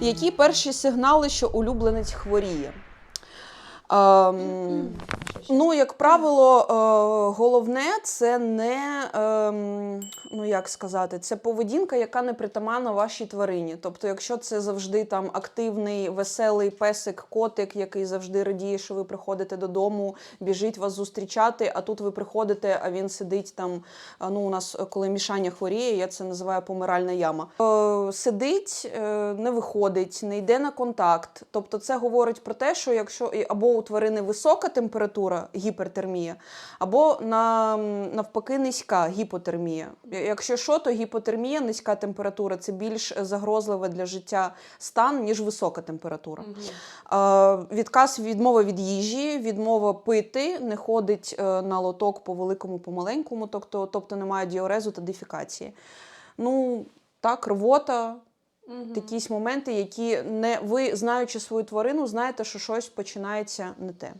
Які перші сигнали, що улюбленець хворіє? Ем, ну, як правило, е, головне це не ем, ну як сказати, це поведінка, яка не притаманна вашій тварині. Тобто, якщо це завжди там активний, веселий песик, котик, який завжди радіє, що ви приходите додому, біжить вас зустрічати, а тут ви приходите, а він сидить там. Ну, у нас е, коли мішання хворіє, я це називаю помиральна яма. Е, сидить, не виходить, не йде на контакт. Тобто, це говорить про те, що якщо або у тварини висока температура, гіпертермія, або на, навпаки низька гіпотермія. Якщо що, то гіпотермія, низька температура це більш загрозливе для життя стан, ніж висока температура. Е, Відказ відмова від їжі, відмова пити, не ходить е, на лоток по великому, по маленькому, тобто, тобто немає діорезу та дефікації. Ну, так, рвота, якісь моменти, які не ви, знаючи свою тварину, знаєте, що щось починається не те.